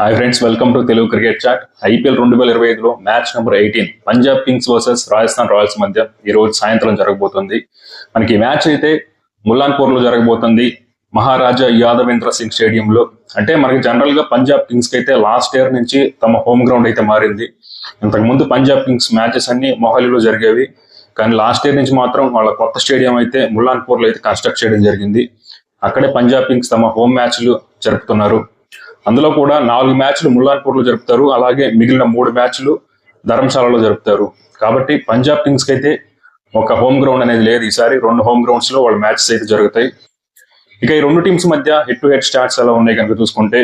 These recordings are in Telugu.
Hi friends welcome to Telugu cricket chat IPL రెండు వేల ఇరవై ఐదులో match number eighteen Punjab Kings versus Rajasthan Royals మధ్య ఈ రోజు సాయంత్రం జరగబోతుంది. మనకి ఈ మ్యాచ్ అయితే ముల్లాన్పూర్లో జరగబోతుంది. మహారాజా యాదవేంద్ర సింగ్ స్టేడియంలో. అంటే మనకి జనరల్గా పంజాబ్ కింగ్స్కి అయితే లాస్ట్ ఇయర్ నుంచి తమ హోమ్ గ్రౌండ్ అయితే మారింది. ఇంతకు ముందు పంజాబ్ కింగ్స్ మ్యాచెస్ అన్ని మొహాలీలో జరిగేవి. కానీ లాస్ట్ ఇయర్ నుంచి మాత్రం వాళ్ళ కొత్త స్టేడియం అయితే ముల్లాన్పూర్లో అయితే కన్స్ట్రక్ట్ చేయడం జరిగింది. అక్కడే పంజాబ్ కింగ్స్ తమ హోమ్ మ్యాచ్లు జరుపుతున్నారు. అందులో కూడా నాలుగు మ్యాచ్లు ముల్లాన్పూర్లో జరుపుతారు. అలాగే మిగిలిన మూడు మ్యాచ్లు ధర్మశాలలో జరుపుతారు. కాబట్టి పంజాబ్ కింగ్స్కి అయితే ఒక హోమ్ గ్రౌండ్ అనేది లేదు. ఈసారి రెండు హోమ్ గ్రౌండ్స్లో వాళ్ళ మ్యాచెస్ అయితే జరుగుతాయి. ఇక ఈ రెండు టీమ్స్ మధ్య హెడ్ టు హెడ్ స్టాట్స్ ఎలా ఉన్నాయి కనుక చూసుకుంటే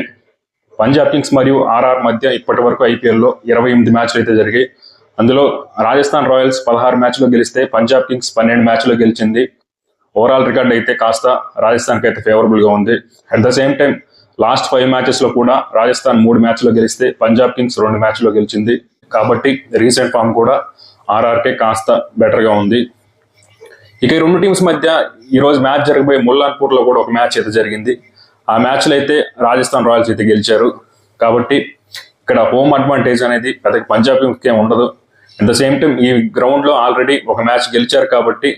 పంజాబ్ కింగ్స్ మరియు ఆర్ఆర్ మధ్య ఇప్పటి వరకు ఐపీఎల్లో ఇరవై ఎనిమిది మ్యాచ్లు అయితే జరిగాయి. అందులో రాజస్థాన్ రాయల్స్ పదహారు మ్యాచ్లో గెలిస్తే పంజాబ్ కింగ్స్ పన్నెండు మ్యాచ్లో గెలిచింది. ఓవరాల్ రికార్డ్ అయితే కాస్త రాజస్థాన్కి అయితే ఫేవరబుల్గా ఉంది. At the same time last five మ్యాచెస్లో కూడా రాజస్థాన్ మూడు మ్యాచ్లో గెలిస్తే పంజాబ్ కింగ్స్ రెండు మ్యాచ్లో గెలిచింది. కాబట్టి రీసెంట్ ఫామ్ కూడా ఆర్ఆర్కే కాస్త బెటర్గా ఉంది. ఇక ఈ రెండు టీమ్స్ మధ్య ఈరోజు మ్యాచ్ జరగబోయే ముల్లాన్పూర్లో కూడా ఒక మ్యాచ్ అయితే జరిగింది. ఆ మ్యాచ్లో అయితే రాజస్థాన్ రాయల్స్ అయితే గెలిచారు. కాబట్టి ఇక్కడ హోమ్ అడ్వాంటేజ్ అనేది పెద్ద పంజాబ్ కింగ్స్కి ఏం ఉండదు. అట్ ద సేమ్ టైం ఈ గ్రౌండ్లో ఆల్రెడీ ఒక మ్యాచ్ గెలిచారు కాబట్టి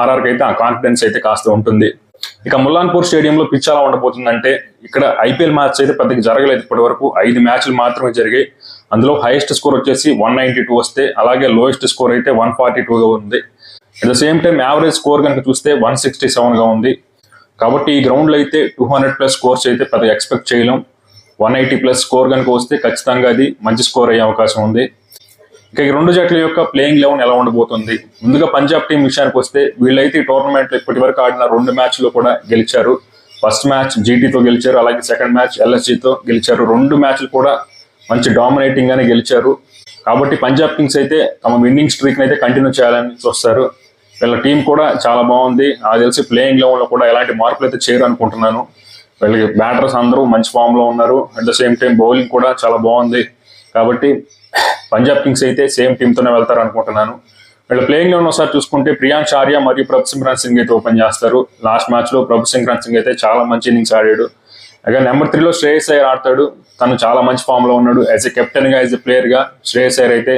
ఆర్ఆర్కి అయితే ఆ కాన్ఫిడెన్స్ అయితే కాస్త ఉంటుంది. ఇక ముల్లాన్పూర్ స్టేడియంలో పిచ్ ఎలా ఉండబోతుందంటే ఇక్కడ ఐపీఎల్ మ్యాచ్ అయితే పెద్దగా జరగలేదు ఇప్పటి వరకు ఐదు మ్యాచ్లు మాత్రమే జరిగాయి. అందులో హైయెస్ట్ స్కోర్ వచ్చేసి వన్ నైన్టీ టూ వస్తే అలాగే లోయెస్ట్ స్కోర్ అయితే వన్ ఫార్టీ టూగా ఉంది. At the same time average score కనుక చూస్తే వన్ సిక్స్టీ సెవెన్గా ఉంది. కాబట్టి ఈ గ్రౌండ్లో అయితే టూ హండ్రెడ్ ప్లస్ స్కోర్స్ అయితే పెద్దగా ఎక్స్పెక్ట్ చేయలేం. వన్ ఎయిటీ ప్లస్ స్కోర్ కనుక వస్తే ఖచ్చితంగా అది మంచి స్కోర్ అయ్యే అవకాశం ఉంది. ఇక ఈ రెండు జట్ల యొక్క ప్లేయింగ్ లెవెన్ ఎలా ఉండబోతుంది? ముందుగా పంజాబ్ టీం విషయానికి వస్తే వీళ్ళైతే ఈ టోర్నమెంట్ ఇప్పటి వరకు ఆడిన రెండు మ్యాచ్లు కూడా గెలిచారు. ఫస్ట్ మ్యాచ్ జీటీతో గెలిచారు అలాగే సెకండ్ మ్యాచ్ ఎల్ఎస్జీతో గెలిచారు. రెండు మ్యాచ్లు కూడా మంచి డామినేటింగ్ గానే గెలిచారు. కాబట్టి పంజాబ్ కింగ్స్ అయితే తమ విన్నింగ్ స్ట్రీక్ అయితే కంటిన్యూ చేయాలని చూస్తారు వీళ్ళ టీం కూడా చాలా బాగుంది. నాకు తెలిసి ప్లేయింగ్ లెవెల్లో కూడా ఎలాంటి మార్పులు అయితే చేయరు అనుకుంటున్నాను. వీళ్ళకి బ్యాటర్స్ అందరూ మంచి ఫామ్లో ఉన్నారు. At the same time bowling కూడా చాలా బాగుంది. కాబట్టి పంజాబ్ కింగ్స్ అయితే సేమ్ టీమ్ తోనే వెళ్తారు అనుకుంటున్నాను. వీళ్ళ ప్లేయింగ్ లెవెన్ ఒకసారి చూసుకుంటే ప్రియాంక్ ఆర్య మరియు ప్రభు సింగ్రాన్ సింగ్ అయితే ఓపెన్ చేస్తారు. లాస్ట్ మ్యాచ్లో ప్రభు సింగ్రాన్ సింగ్ అయితే చాలా మంచి ఇన్నింగ్స్ ఆడాడు. అలాగే నెంబర్ త్రీలో శ్రేయస్ అయ్యర్ ఆడతాడు. తను చాలా మంచి ఫామ్లో ఉన్నాడు. యాజ్ ఎ కెప్టెన్గా యాజ్ ఎ ప్లేయర్గా శ్రేయస్ అయ్యర్ అయితే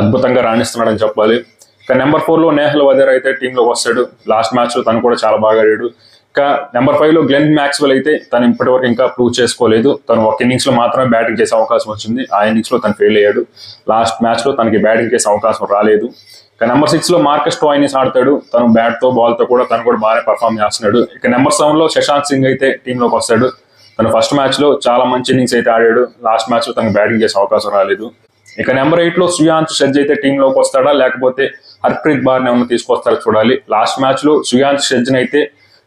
అద్భుతంగా రాణిస్తున్నాడని చెప్పాలి. ఇక నెంబర్ ఫోర్లో నేహల్ వదర్ అయితే టీంలోకి వస్తాడు. లాస్ట్ మ్యాచ్లో తను కూడా చాలా బాగా ఆడాడు. ఇంకా నెంబర్ ఫైవ్లో గ్లెన్ మ్యాక్స్వెల్ అయితే తను ఇప్పటివరకు ఇంకా ప్రూవ్ చేసుకోలేదు. తను ఒక ఇన్నింగ్స్లో మాత్రమే బ్యాటింగ్ చేసే అవకాశం వచ్చింది. ఆ ఇన్నింగ్స్లో తను ఫెయిల్ అయ్యాడు. లాస్ట్ మ్యాచ్లో తనకి బ్యాటింగ్ చేసే అవకాశం రాలేదు. ఇక నెంబర్ సిక్స్లో మార్కస్ టోయినిస్ ఆడతాడు. తను బ్యాట్తో బాల్తో కూడా తను కూడా బాగానే పర్ఫామ్ చేస్తున్నాడు. ఇక నెంబర్ సెవెన్లో శశాంక్ సింగ్ అయితే టీమ్లోకి వస్తాడు. తను ఫస్ట్ మ్యాచ్లో చాలా మంచి ఇన్నింగ్స్ అయితే ఆడాడు. లాస్ట్ మ్యాచ్లో తనకు బ్యాటింగ్ చేసే అవకాశం రాలేదు. ఇక నెంబర్ ఎయిట్లో సుయాంత్ షెడ్జ్ అయితే టీమ్లోకి వస్తాడా? లేకపోతే హర్ప్రీత్ బార్ ఏమన్నా తీసుకొస్తారా చూడాలి. లాస్ట్ మ్యాచ్లో సుయాంత్ షెడ్జ్ అయితే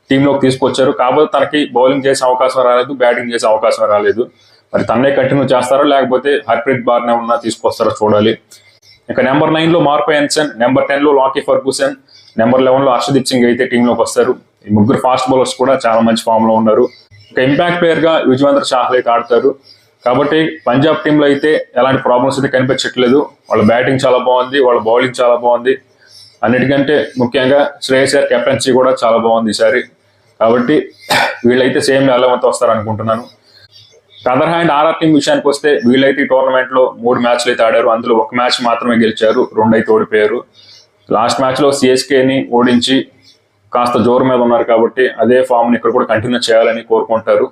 టీమ్లోకి తీసుకొచ్చారు. కాకపోతే తనకి బౌలింగ్ చేసే అవకాశం రాలేదు బ్యాటింగ్ చేసే అవకాశం రాలేదు. మరి తన్నే కంటిన్యూ చేస్తారా లేకపోతే హర్ప్రీత్ బార్ ఉన్నా తీసుకొస్తారో చూడాలి. ఇక నెంబర్ నైన్లో మార్క్ ఎన్సన్ నెంబర్ టెన్లో లాకీ ఫర్గూసన్ నెంబర్ లెవెన్లో హర్షదీప్ సింగ్ అయితే టీమ్లోకి వస్తారు. ఈ ముగ్గురు ఫాస్ట్ బౌలర్స్ కూడా చాలా మంచి ఫామ్లో ఉన్నారు. ఒక ఇంపాక్ట్ ప్లేయర్గా యుజ్వేంద్ర చాహల్ అయితే ఆడతారు. కాబట్టి పంజాబ్ టీమ్లో అయితే ఎలాంటి ప్రాబ్లమ్స్ అయితే కనిపించట్లేదు. వాళ్ళ బ్యాటింగ్ చాలా బాగుంది వాళ్ళ బౌలింగ్ చాలా బాగుంది. అన్నిటికంటే ముఖ్యంగా శ్రేయస్ గారి కెప్టెన్సీ కూడా చాలా బాగుంది ఈసారి. కాబట్టి వీళ్ళైతే సేమ్ ఎలవంత వస్తారు అనుకుంటున్నాను అదర్ హ్యాండ్ ఆర్ఆర్ టీం విషయానికి వస్తే వీళ్ళైతే ఈ టోర్నమెంట్లో మూడు మ్యాచ్లు అయితే ఆడారు. అందులో ఒక మ్యాచ్ మాత్రమే గెలిచారు. రెండు అయితే ఓడిపోయారు. లాస్ట్ మ్యాచ్లో సిఎస్కేని ఓడించి కాస్త జోరు మీద ఉన్నారు కాబట్టి అదే ఫామ్ని ఇక్కడ కూడా కంటిన్యూ చేయాలని కోరుకుంటారు.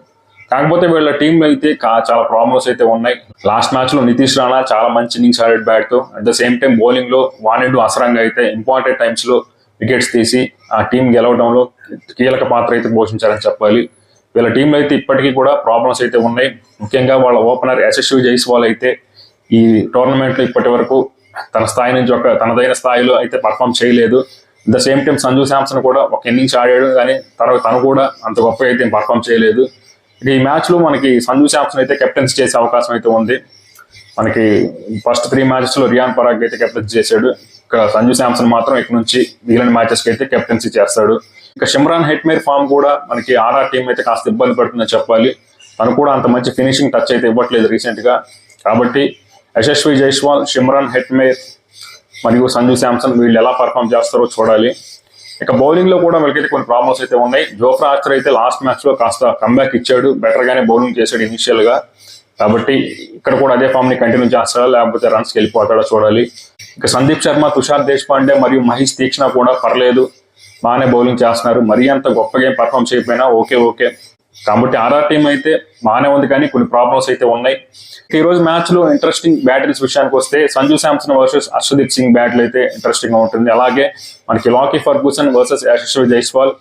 కాకపోతే వీళ్ళ టీమ్ అయితే చాలా ప్రాబ్లమ్స్ అయితే ఉన్నాయి. లాస్ట్ మ్యాచ్లో నితీష్ రాణా చాలా మంచి ఇన్నింగ్స్ ఆడాడు బ్యాట్తో. అట్ ద సేమ్ టైం బౌలింగ్లో వాణిడు అసరంగా అయితే ఇంపార్టెంట్ టైమ్స్లో వికెట్స్ తీసి ఆ టీం గెలవడంలో కీలక పాత్ర అయితే పోషించారని చెప్పాలి. వీళ్ళ టీంలో అయితే ఇప్పటికీ కూడా ప్రాబ్లమ్స్ అయితే ఉన్నాయి. ముఖ్యంగా వాళ్ళ ఓపెనర్ యశస్వి జైస్వాల్ అయితే ఈ టోర్నమెంట్లో ఇప్పటి వరకు తన స్థాయి నుంచి ఒక తనదైన స్థాయిలో అయితే పర్ఫామ్ చేయలేదు. The same time Sanju Samson కూడా ఒక ఇన్నింగ్స్ ఆడాడు కానీ తర్వాత తను కూడా అంత గొప్ప అయితే పర్ఫామ్ చేయలేదు. ఈ మ్యాచ్లో మనకి సంజు శాంసన్ అయితే కెప్టెన్స్ చేసే అవకాశం అయితే ఉంది. మనకి ఫస్ట్ త్రీ మ్యాచెస్లో రియాన్ పరాగ్ అయితే కెప్టెన్సీ చేశాడు. ఇక్కడ సంజు శాంసన్ మాత్రం ఇక్కడ నుంచి మిగిలిన మ్యాచెస్కి అయితే కెప్టెన్సీ చేస్తాడు. ఇక షిమ్రాన్ హెట్మేర్ ఫామ్ కూడా మనకి ఆర్ఆర్ టీం అయితే కాస్త ఇబ్బంది పడుతుందని చెప్పాలి. తను కూడా అంత మంచి ఫినిషింగ్ టచ్ అయితే ఇవ్వట్లేదు రీసెంట్గా. కాబట్టి యశస్వి జైస్వాల్ షిమ్రాన్ హెట్మేర్ మరియు సంజు శాంసన్ వీళ్ళు ఎలా పర్ఫామ్ చేస్తారో చూడాలి. ఇక బౌలింగ్లో కూడా వీళ్ళకైతే కొన్ని ప్రాబ్లమ్స్ అయితే ఉన్నాయి. జోఫ్రా ఆర్చర్ అయితే లాస్ట్ మ్యాచ్లో కాస్త కంబ్యాక్ ఇచ్చాడు. బెటర్ గానే బౌలింగ్ చేశాడు ఇనిషియల్గా. కాబట్టి ఇక్కడ కూడా అదే ఫామ్ని కంటిన్యూ చేస్తాడా లేకపోతే రన్స్ వెళ్ళిపోతాడా చూడాలి. ఇక సందీప్ శర్మ తుషార్ దేశపాండే మరియు మహేష్ తీక్షణ కూడా పర్లేదు. బాగానే బౌలింగ్ చేస్తున్నారు. మరీ అంత గొప్పగా ఏం పర్ఫామ్ చేయకపోయినా ఓకే ఓకే. కాబట్టి ఆర్ఆర్ టీం అయితే బాగానే ఉంది కానీ కొన్ని ప్రాబ్లమ్స్ అయితే ఉన్నాయి. ఈ రోజు మ్యాచ్లో ఇంట్రెస్టింగ్ బ్యాటిల్స్ విషయానికి వస్తే సంజు శాంసన్ వర్సెస్ అర్షదీప్ సింగ్ బ్యాటిల్ అయితే ఇంట్రెస్టింగ్గా ఉంటుంది. అలాగే మనకి Lockie Ferguson versus Yashasvi Jaiswal.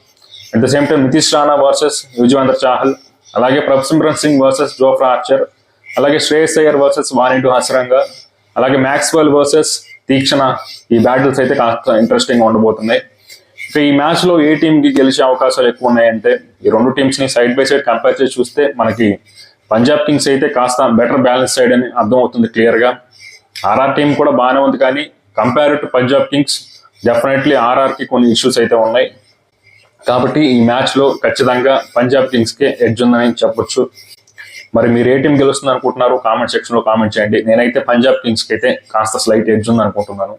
At the same time Nitish Rana versus Yuzvendra Chahal. అలాగే Prabhsimran Singh versus Jofra Archer అలాగే శ్రేయస్ అయ్యర్ వర్సెస్ వానింటు హసరంగా అలాగే మ్యాక్స్వెల్ వర్సెస్ తీక్షణ ఈ బ్యాటిల్స్ అయితే కాస్త ఇంట్రెస్టింగ్గా ఉండబోతున్నాయి. ఇక ఈ మ్యాచ్లో ఏ టీమ్కి గెలిచే అవకాశాలు ఎక్కువ ఉన్నాయంటే ఈ రెండు టీమ్స్ని సైడ్ బై సైడ్ కంపేర్ చేసి చూస్తే మనకి పంజాబ్ కింగ్స్ అయితే కాస్త బెటర్ బ్యాలెన్స్ సైడ్ అని అర్థం అవుతుంది క్లియర్గా ఆర్ఆర్ టీం కూడా బాగానే ఉంది కానీ compare to Punjab Kings definitely ఆర్ఆర్కి కొన్ని ఇష్యూస్ అయితే ఉన్నాయి. కాబట్టి ఈ మ్యాచ్లో ఖచ్చితంగా పంజాబ్ కింగ్స్ కే ఎడ్జ్ ఉందని చెప్పొచ్చు. మరి మీరు ఏ టీం గెలుస్తుంది అనుకుంటున్నారు కామెంట్ సెక్షన్లో కామెంట్ చేయండి. నేనైతే పంజాబ్ కింగ్స్కి అయితే కాస్త స్లైట్ ఎడ్జ్ ఉంది అనుకుంటున్నాను